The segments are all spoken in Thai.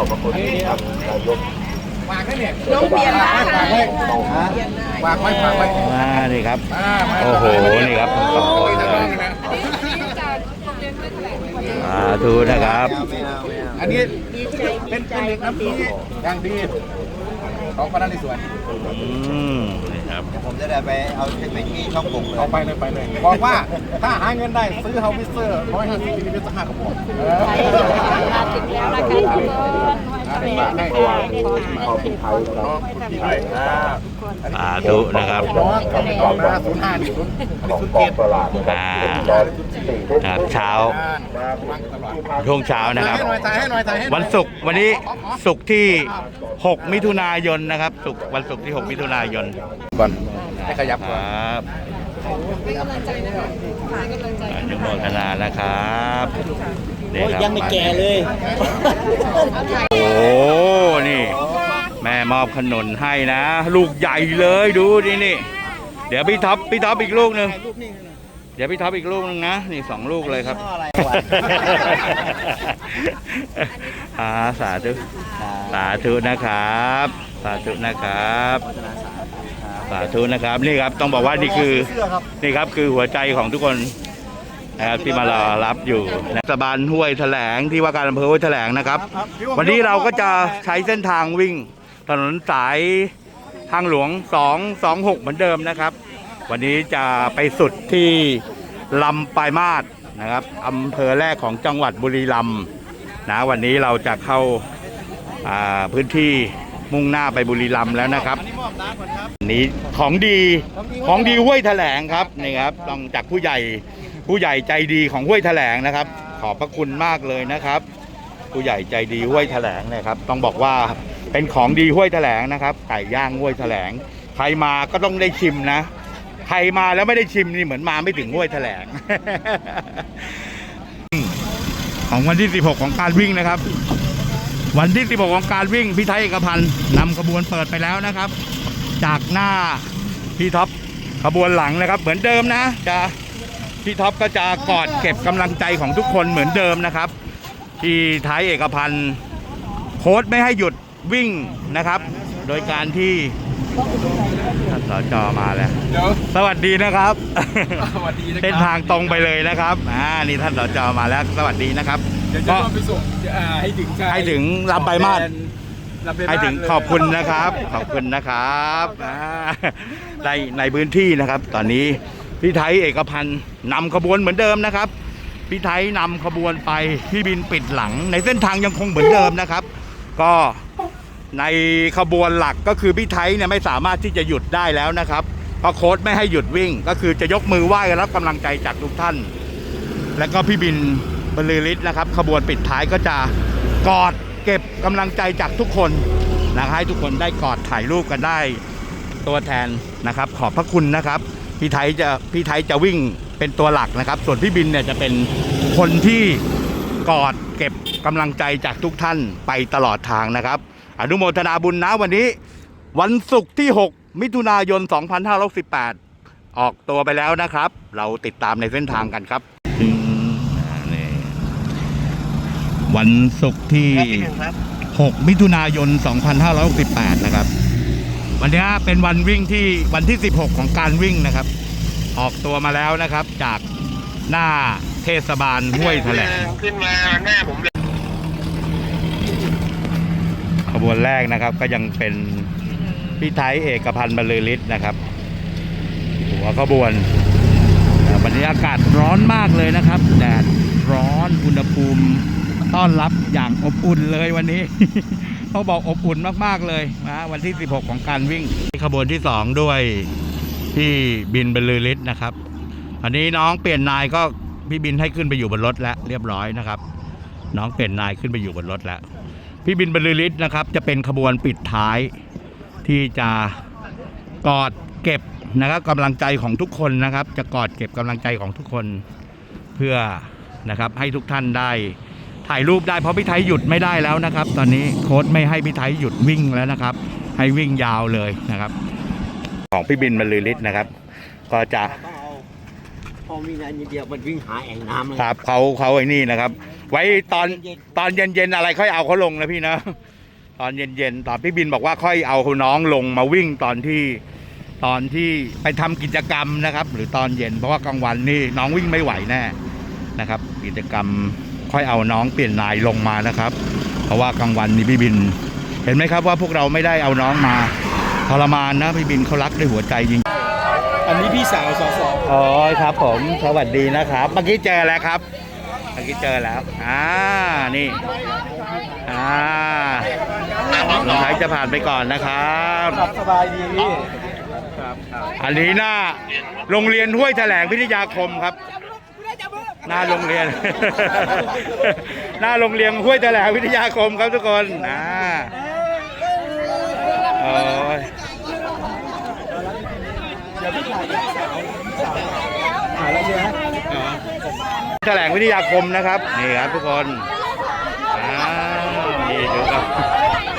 อบพระคุณครับนายกวางให้เนี่ยน้องเบียร์มาฝากไว้ฝากไว้ฝากไว้อ่านี่ครับ โอ้โห นี่ครับทั้งสองคนเลยสาธุนะครับ อันนี้เป็นเป็นเด็กน้ำปีอย่างดีของพระนเรศวรอืม ครับผมจะได้ไปเอาเทคนิคที่ช่องผมเลยเอาไปเลยไปเลย บอกว่าถ้าหาเงินได้ซื้อเฮาวิสเซอร์ร้อยห้าสิบมิลลิลิตรสักห้ากระบอกเออมาถึงแล้วนะคะทุกคนได้ฝากให้เอาเป็นไทยนะครับน้องคุณพี่ไทยอ่าสาธุนะครับน้องเขาเป็นน้องนะศูนย์ห้าหนึ่งศูนย์อันนี้ศูนย์เจ็ดอ่าครับเช้าวางตลอดช่วงเช้านะครับถ่ายให้หน่อยถ่ายให้หน่อยถ่ายให้หน่อยวันศุกร์วันนี้ศุกร์ที่ 6 มิถุนายนนะครับศุกร์วันศุกร์ที่ 6 มิถุนายนก่อนให้ขยับคก่อนรับเป็นกำลังใจนะคะฝากกำลังใจอนุโมทนานะครับนี่ครับยังไม่แก่เลย โอ้นี่ แม่มอบขนุนให้นะ ลูกใหญ่เลยดูดินี่ เดี๋ยวพี่ท็อปพี่ท็อปอีกลูกหนึ่งเดี๋ยวพี่ท็อปอีกลูกหนึงนะ นี่สองลูกเลยครับอะไรวะอ่าสาธุสาธุนะครับ สาธุนะครับ สาธุนะครับนี่ครับต้องบอกว่านี่คือนี่ครับคือหัวใจของทุกคนนะครับที่มารอรับอยู่นะสบานห้วยแถลงที่ว่าการอำเภอห้วยแถลงนะครับ วันนี้เราก็จะใช้เส้นทางวิ่ง ถนนสายทางหลวง 226 เหมือนเดิมนะครับ วันนี้จะไปสุดที่ลำปลายมาศนะครับอำเภอแรกของจังหวัดบุรีรัมย์นะวันนี้เราจะเข้าอ่าพื้นที่ มุ่งหน้าไปบุรีรัมย์แล้วนะครับนี้ของดีของดีห้วยแถลงครับนี่ครับต้องจากผู้ใหญ่ผู้ใหญ่ใจดีของห้วยแถลงนะครับ ขอบพระคุณมากเลยนะครับ ผู้ใหญ่ใจดีห้วยแถลงนะครับ ต้องบอกว่าเป็นของดีห้วยแถลงนะครับไก่ย่างห้วยแถลงใครมาก็ต้องได้ชิมนะใครมาแล้วไม่ได้ชิมนี่เหมือนมาไม่ถึงห้วยแถลงของวันที่ 16 ของการวิ่งนะครับ วันที่ 16 ของการวิ่งพี่ไทยเอกพันธ์นำขบวนเปิดไปแล้วนะครับ จากหน้าพี่ท็อปขบวนหลังนะครับ เหมือนเดิมนะ จะพี่ท็อปก็จะกอดเก็บกำลังใจของทุกคนเหมือนเดิมนะครับ ที่ไทยเอกพันธ์โค้ดไม่ให้หยุดวิ่งนะครับ โดยการที่ท่านสจมาแล้วเดี๋ยวสวัสดีนะครับสวัสดีนะครับเส้นทางตรงไปเลยนะครับอ่านี่ท่านสจมาแล้วสวัสดีนะครับ เดี๋ยวจะก็ต้องไปส่งอ่าให้ถึงชายให้ถึงลำปลายมาศลำปลายมาศให้ถึงเลย ขอบคุณนะครับ ขอบคุณนะครับอ่าในในพื้นที่นะครับ ตอนนี้พี่ไทยเอกพันธ์นำขบวนเหมือนเดิมนะครับพี่ไทยนำขบวนไปพี่บินปิดหลัง ในเส้นทางยังคงเหมือนเดิมนะครับ ก็ในขบวนหลักก็คือพี่ไทยเนี่ยไม่สามารถที่จะหยุดได้แล้วนะครับเพราะโค้ดไม่ให้หยุดวิ่ง ก็คือจะยกมือไหว้รับกำลังใจจากทุกท่าน แล้วก็พี่บิน บรรลือฤทธิ์นะครับ ขบวนปิดท้ายก็จะกอดเก็บกำลังใจจากทุกคนนะครับให้ทุกคนได้กอดถ่ายรูปกันได้ตัวแทนนะครับ ขอบพระคุณนะครับพี่ไทยจะพี่ไทยจะวิ่งเป็นตัวหลักนะครับ ส่วนพี่บินเนี่ยจะเป็นคนที่กอดเก็บกำลังใจจากทุกท่านไปตลอดทางนะครับ อนุโมทนาบุญนะวันนี้ วันศุกร์ที่ 6 มิถุนายน 2518ออกตัวไปแล้วนะครับ เราติดตามในเส้นทางกันครับอืมอ่านี่ วันศุกร์ที่ 6 มิถุนายน 2568 นะครับ วันนี้เป็นวันวิ่งที่วันที่ 16 ของการวิ่งนะครับ ออกตัวมาแล้วนะครับ จากหน้าเทศบาลห้วยแถลงขึ้นมาหน้าผมเลยขบวนแรกนะครับก็ยังเป็นพี่ไทยเอกพันธ์บรรลือฤทธิ์นะครับ หัวขบวนอ่าวันนี้อากาศร้อนมากเลยนะครับ แดดร้อนอุณหภูมิ ต้อนรับอย่างอบอุ่นเลยวันนี้ต้องบอกอบอุ่นมากๆเลยนะวันที่ 16 ของการวิ่งขบวนที่ 2 ด้วยพี่บินบรรลือฤทธิ์นะครับ อันนี้น้องเปลี่ยนนายก็พี่บินให้ขึ้นไปอยู่บนรถแล้วเรียบร้อยนะครับ น้องเปลี่ยนนายขึ้นไปอยู่บนรถแล้ว พี่บินบรรลือฤทธิ์นะครับ จะเป็นขบวนปิดท้ายที่จะกอดเก็บนะครับกำลังใจของทุกคนนะครับ จะกอดเก็บกำลังใจของทุกคนเพื่อนะครับให้ทุกท่านได้ ถ่ายรูปได้เพราะพี่ไทยหยุดไม่ได้แล้วนะครับ ตอนนี้โค้ดไม่ให้พี่ไทยหยุดวิ่งแล้วนะครับ ให้วิ่งยาวเลยนะครับ ของพี่บินบรรลือฤทธิ์นะครับ ก็จะต้องเอาพอมีงานเดียวมันวิ่งหาแอ่งน้ำเลยครับเขาเขาไอ้นี่นะครับ ไว้ตอนตอนเย็นๆอะไรค่อยเอาเขาลงนะพี่นะตอนเย็นๆตอนพี่บินบอกว่าค่อยเอาน้องลงมาวิ่งตอนที่ตอนที่ไปทำกิจกรรมนะครับ หรือตอนเย็นเพราะว่ากลางวันนี่น้องวิ่งไม่ไหวแน่นะครับ กิจกรรม ค่อยเอาน้องเปลี่ยนนายลงมานะครับ เพราะว่ากลางวันนี่พี่บิน เห็นไหมครับว่าพวกเราไม่ได้เอาน้องมาทรมานนะพี่บินเขารักด้วยหัวใจจริง อันนี้พี่สาวสอสออ๋อครับผม สวัสดีนะครับ เมื่อกี้เจอแล้วครับ เมื่อกี้เจอแล้ว อ่า นี่ อ่าลุงไทยจะผ่านไปก่อนนะครับสบายดีพี่อันนี้หน้าโรงเรียนห้วยแถลงพิทยาคมครับ หน้าโรงเรียน หน้าโรงเรียนห้วยแถลงวิทยาคมครับทุกคนอ่าโอ้ยแล้วใช่ไหมแถลงวิทยาคมนะครับนี่ครับทุกคนอ่านี่ดูครับ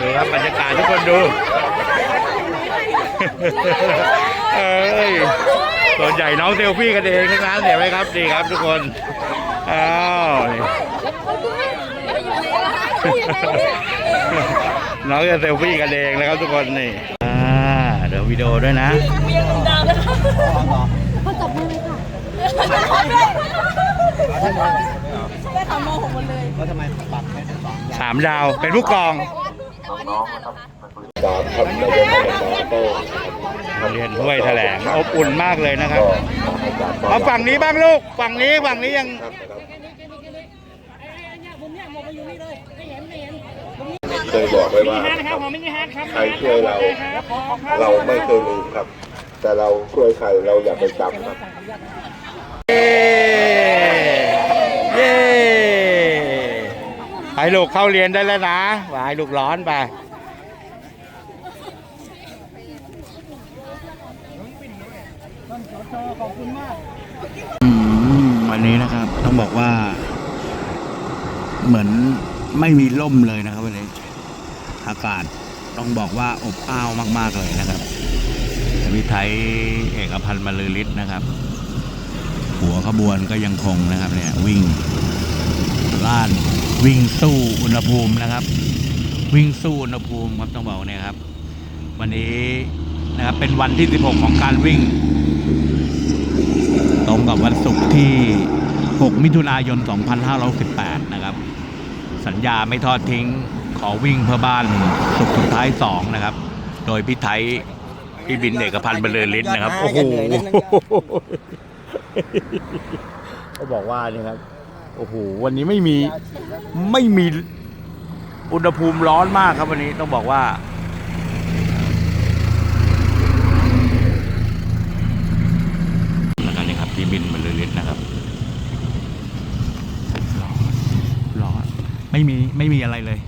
ดูครับบรรยากาศทุกคนดูเอ้ย ส่วนใหญ่น้องเซลฟี่กันเองทั้งนั้นเห็นไหมครับนี่ครับทุกคนอ้าวนี่น้องจะเซลฟี่กันเองนะครับทุกคนนี่อ่าเดี๋ยววิดีโอด้วยนะแล้วทำไมปรับให้ได้สองสามดาวเป็นผู้กองตามครับ นายกอบตก็เรียนห้วยแถลงอบอุ่นมากเลยนะครับก็ให้การต้อนเอารับฝั่งนี้บ้างลูก ฝั่งนี้ฝั่งนี้ยังครับเคยบอกไว้ว่าใครช่วยเรา เราไม่เคยลืมครับ แต่เราช่วยใครเราอย่าไปจำครับเย้เย้ให้ลูกเข้าเรียนได้แล้วนะวายลูกร้อนไป อืมวันนี้นะครับ ต้องบอกว่า เหมือนไม่มีร่มเลยนะครับวันนี้อากาศต้องบอกว่าอบอ้าวมาก ๆ เลยนะครับวิไทยเอกพันธ์มาลือฤทธิ์นะครับ หัวขบวนก็ยังคงนะครับเนี่ยวิ่งล่านวิ่งสู้อุณหภูมินะครับ วิ่งสู้อุณหภูมิครับต้องบอกเนี่ยครับ วันนี้นะครับเป็นวันที่ 16 ของการวิ่ง รงกับวันศุกร์ที่ 6 มิถุนายน 2518นะครับ สัญญาไม่ทอดทิ้งขอวิ่งเพื่อบ้านสุขสุดท้าย 2 นะครับ โดยพี่ไทยพี่บินเอกพันธ์บรรลือฤทธิ์นะครับ โอ้โหเขาบอกว่านี่ครับ โอ้โห วันนี้ไม่มีไม่มีอุณหภูมิร้อนมากครับวันนี้ต้องบอกว่า นะครับนี่ครับที่บินมาเลยลิตนะครับ ร้อน ไม่มีไม่มีอะไรเลย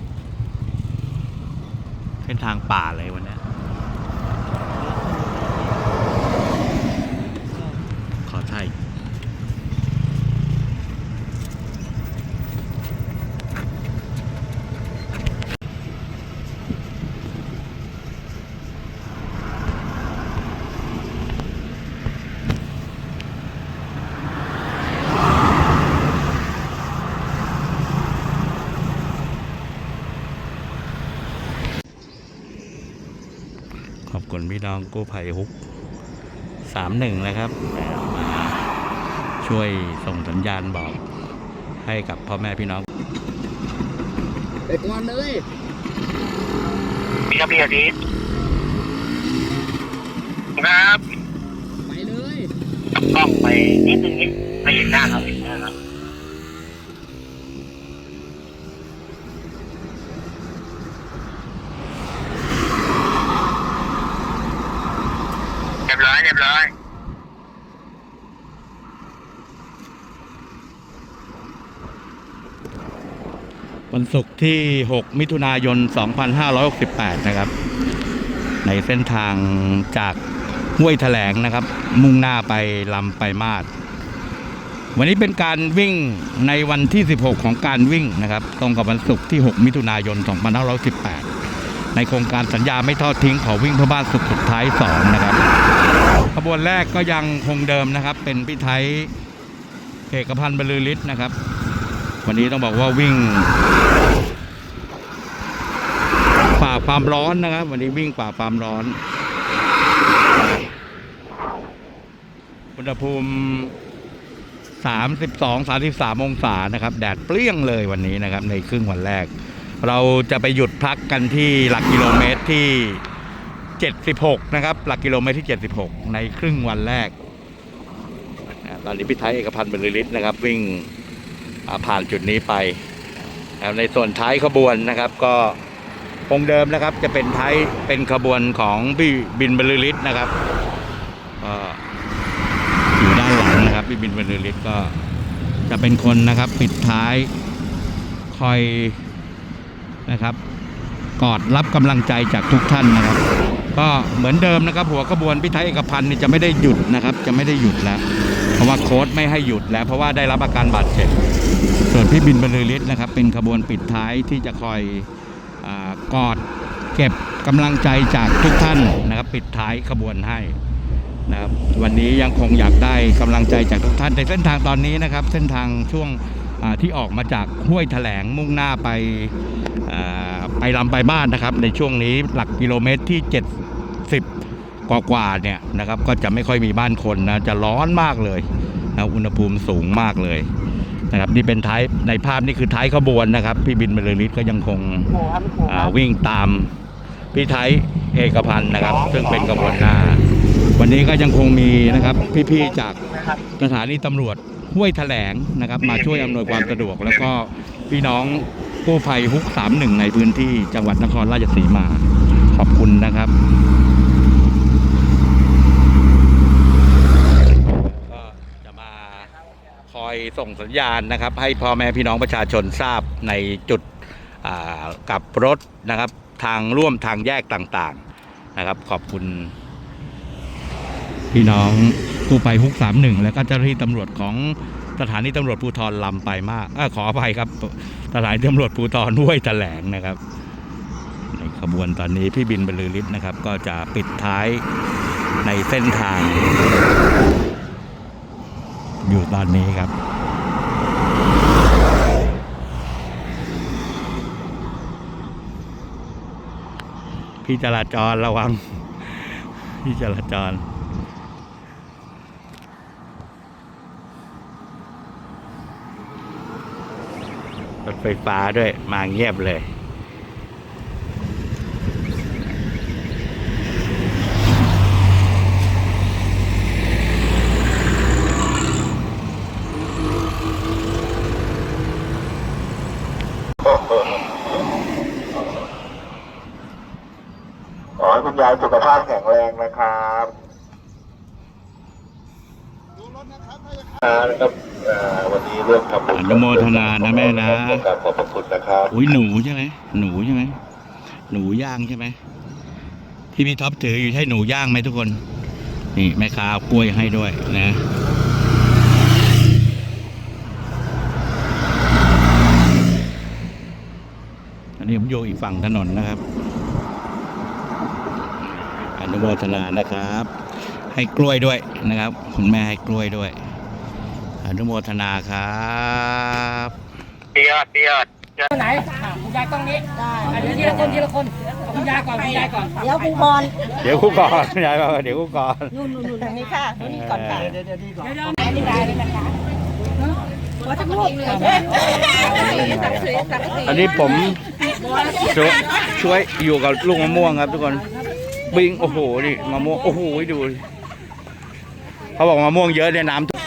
เป็นทางป่าเลยวันนี้ยขอถ่าย ขอบคุณพี่น้องกู้ภัยฮุกสามหนึ่งนะครับมาช่วยส่งสัญญาณบอกให้กับพ่อแม่พี่น้องไปก่อนเลยพี่ครับพี่อาทิตย์ครับ ไปเลยกล้องไปนิดนึงนิดไม่เห็นหน้าครับเห็นหน้าครับเรียบร้อยเรียบร้อย วันศุกร์ที่ 6 มิถุนายน 2568 นะครับ ในเส้นทางจากห้วยแถลงนะครับ มุ่งหน้าไปลำไปมาดวันนี้เป็นการวิ่งในวันที่ 16 ของการวิ่งนะครับ ตรงกับวันศุกร์ที่ 6 มิถุนายน 2518 ในโครงการสัญญาไม่ทอดทิ้งขอวิ่งเพื่อบ้านสุขสุดท้าย 2 นะครับ ขบวนแรกก็ยังคงเดิมนะครับ เป็นพี่ไทยเอกพันธ์บรรลือฤทธิ์นะครับ วันนี้ต้องบอกว่าวิ่งฝ่าความร้อนนะครับ วันนี้วิ่งฝ่าความร้อน อุณหภูมิ 32 33 องศานะครับ แดดเปรี้ยงเลยวันนี้นะครับ ในครึ่งวันแรก เราจะไปหยุดพักกันที่หลักกิโลเมตรที่ 76 นะครับ หลักกิโลเมตรที่ 76 ในครึ่งวันแรก ตอนนี้พี่ไทยเอกพันธ์บรรลือฤทธิ์นะครับ วิ่ง ผ่านจุดนี้ไปแล้วในส่วนท้ายขบวนนะครับ ก็คงเดิมนะครับจะเป็นท้ายเป็นขบวนของพี่บินบรรลือฤทธิ์นะครับก็อยู่ด้านหลังนะครับพี่บินบรรลือฤทธิ์ก็จะเป็นคนนะครับปิดท้ายคอยนะครับ กอดรับกำลังใจจากทุกท่านนะครับ ก็เหมือนเดิมนะครับ หัวขบวนพิไทยเอกพันธ์นี่จะไม่ได้หยุดนะครับ จะไม่ได้หยุดแล้ว เพราะว่าโค้ดไม่ให้หยุดแล้ว เพราะว่าได้รับอาการบาดเจ็บ ส่วนพี่บินบรรลือฤทธิ์นะครับ เป็นขบวนปิดท้ายที่จะคอยอกอดเก็บกำลังใจจากทุกท่านนะครับ ปิดท้ายขบวนให้นะครับวันนี้ยังคงอยากได้กำลังใจจากทุกท่านในเส้นทางตอนนี้นะครับ เส้นทางช่วงที่ออกมาจากห้วยแถลงมุ่งหน้าไปไปลำไปบ้านนะครับ ในช่วงนี้หลักกิโลเมตรที่ 70 กว่ากว่าเนี่ยนะครับ ก็จะไม่ค่อยมีบ้านคนนะจะร้อนมากเลยนะอุณหภูมิสูงมากเลย นะครับนี่เป็นท้ายในภาพนี่คือท้ายขบวนนะครับพี่บินบรรลือฤทธิ์ก็ยังคงอ่าวิ่งตามพี่ไทยเอกพันธ์นะครับ ซึ่งเป็นขบวนหน้า วันนี้ก็ยังคงมีนะครับพี่ๆจากสถานีตำรวจห้วยแถลงนะครับ มาช่วยอำนวยความสะดวก แล้วก็พี่น้องกู้ภัยฮุก 31 ในพื้นที่จังหวัดนครราชสีมาขอบคุณนะครับ ก็จะมาค อยส่งสัญญาณนะครับ ให้พ่อแม่พี่น้องประชาชนทราบในจุดกับรถนะครับ ทางร่วมทางแยกต่างๆนะครับ ขอบคุณ พี่น้องกู้ภัยฮุกสามหนึ่งแล้วก็เจ้าหน้าที่ตำรวจของสถานีตำรวจภูธรลำไปมากอขออภัยครับ สถานีตำรวจภูธรห้วยแถลงนะครับในขบวนตอนนี้พี่บินบรรลือฤทธิ์นะครับ ก็จะปิดท้ายในเส้นทาง อยู่ตอนนี้ครับ พี่จราจรระวัง พี่จราจรรถไฟฟ้าด้วย มาเงียบเลย ขอให้คุณยายสุขภาพแข็งแรงนะครับนะครับเอ่อวันนี้เรื่องทำบุญ อนุ โมทนานะแม่นะขอบขอบพระคุณนะครับอุ้ยหนูใช่ไหมหนูใช่ไหมหนูย่างใช่ไหมที่พี่ท็อปถืออยู่ใช่หนูย่างไหมทุกคน นี่แม่ค้าเอากล้วยให้ด้วยนะอันนี้ผมอยู่อีกฝั่งถนนนะครับอนุโมทนานะครับ ให้กล้วยด้วยนะครับ คุณแม่ให้กล้วยด้วย อนุโมทนาครับไหนคุณยายต้องนี้ได้เดี๋ยวทีละคนทีละคนเอาคุณยายก่อนคุณยายก่อนเดี๋ยวครูบอลเดี๋ยวกูก่อนยายบอกว่าเดี๋ยวกูก่อนนู่นนู่นนู่นทางนี้ค่ะนู่นนี่ก่อนค่ะเดี๋ยวเดี๋ยวนี่ได้เลยนะคะขอสักรูปหนึ่งอันนี้ผมช่วยช่วยอยู่กับลูกมะม่วงครับทุกคนบิงโอ้โหดิมะม่วงโอ้โหดูดิเขาบอกมะม่วงเยอะเนี่ยน้ำท่วม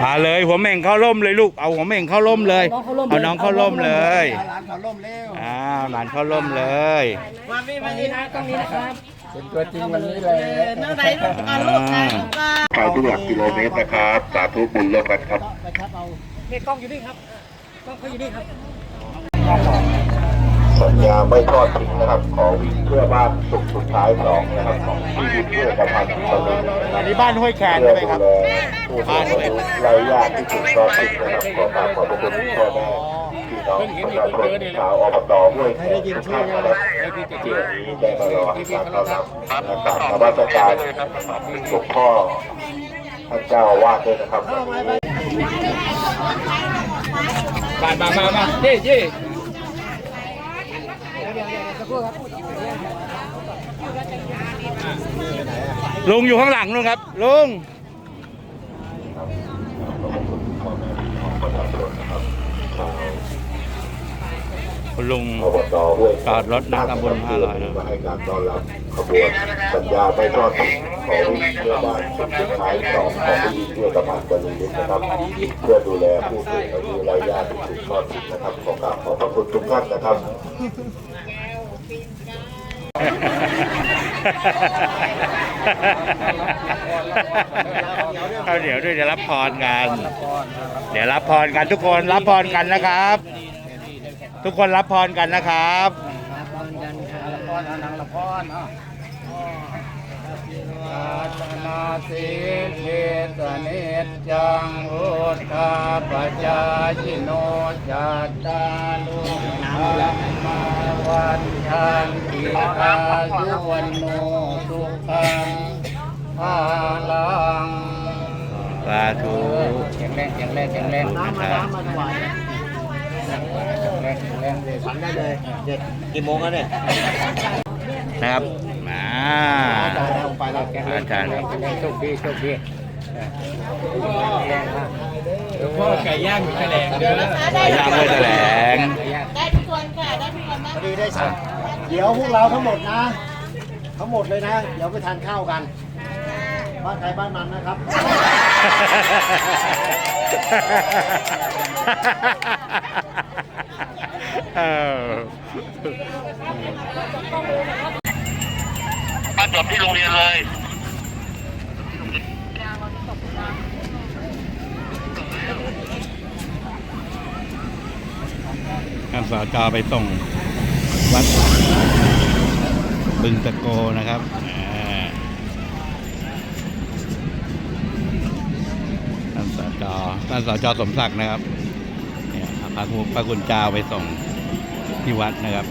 พาเลยหัวเหม่งเข้าร่มเลยลูกเอาหัวเหม่งเข้าร่มเลย เอาน้องเข้าร่มเลยหลานเขาล่มเร็วอ้าวหลานเข้าร่มเลยมาพี่มานี่นะตรงนี้นะครับเป็นตัวจริงวันนี้เลยเนื้อไหนลูกอะลูกอะลูกอะไปทุกหลักกิโลเมตรนะครับสาธุบุญร่วมกันครับนี่กล้องอยู่นี่ครับกล้องเขาอยู่นี่ครับ สัญญาไม่ทอดทิ้งนะครับ ขอวิ่งเพื่อบ้านสุขสุดท้ายสองนะครับของที่วิเพื่อกระพันธ์ตะลุยนะครับอันนี้บ้านห้วยแคนเพื่ใช่อไหมครับ แลผู้สูงอายุไร้ญาติที่ถูกทอดทิ้งนะครับขอกราบขอบพระคุณพ่อแม่พี่น้องประชาชนชาวอบตห้วยแคนทุกท่านนะครับที่วันนี้ได้มารอให้การต้อนรับนะครับนมัสการหลวงพ่อท่านเจ้าอาวาสด้วยนะครับวันนี้มามามามาเย่เย่ ลุงอยู่ข้างหลังนู่นครับลุงลุงจอดรถหน้าตำบลห้าร้อยนะให้การต้อนรับขบวนสัญญาไม่ทอดทิ้งของวิ่งเพื่อบ้านสุดท้ายสองของวิ่งเพื่อกำลังบริลิตนะครับ เพื่อดูแลผู้สูงอายุรายญาติที่ถูกทอดทิ้งนะครับขอกราบขอบพระคุณทุกท่านนะครับ เอาเดี๋ยวด้วยเดี๋ยวรับพรกัน เดี๋ยวรับพรกันทุกคนรับพรกันนะครับ ทุกคนรับพรกันนะครับละครอนังละครอะอาชนาสิเทสเนจจังอุทธาปจายโนจัตตาลุธรรมา วันชันติอายุวันโนสุขังภาลังสาธุแข็งแรงแข็งแรงแข็งแรงนะครับแข็งแรงแข็งแรงเลยฝันได้เลยเด็กนะครับมาไปแล้วแข็งแรงแข็งแรงแข็งแรงโชคดีโชคดีหลวงพ่อไก่ย่างมีแถลงเด้อไปย่างด้วยแถลง อดีได้สั่งเดี๋ยวพวกเราทั้งหมดนะ ทั้งหมดเลยนะ เดี๋ยวไปทานข้าวกัน บ้านใครบ้านมันนะครับ เออมาจบที่โรงเรียนเลยท่านสจไปส่ง วัดบึงตะโกนะครับท่านสจท่านสจสมศักดิ์นะครับเนี่ยพระคุณพระคุณเจ้าไปส่งที่วัดนะครับ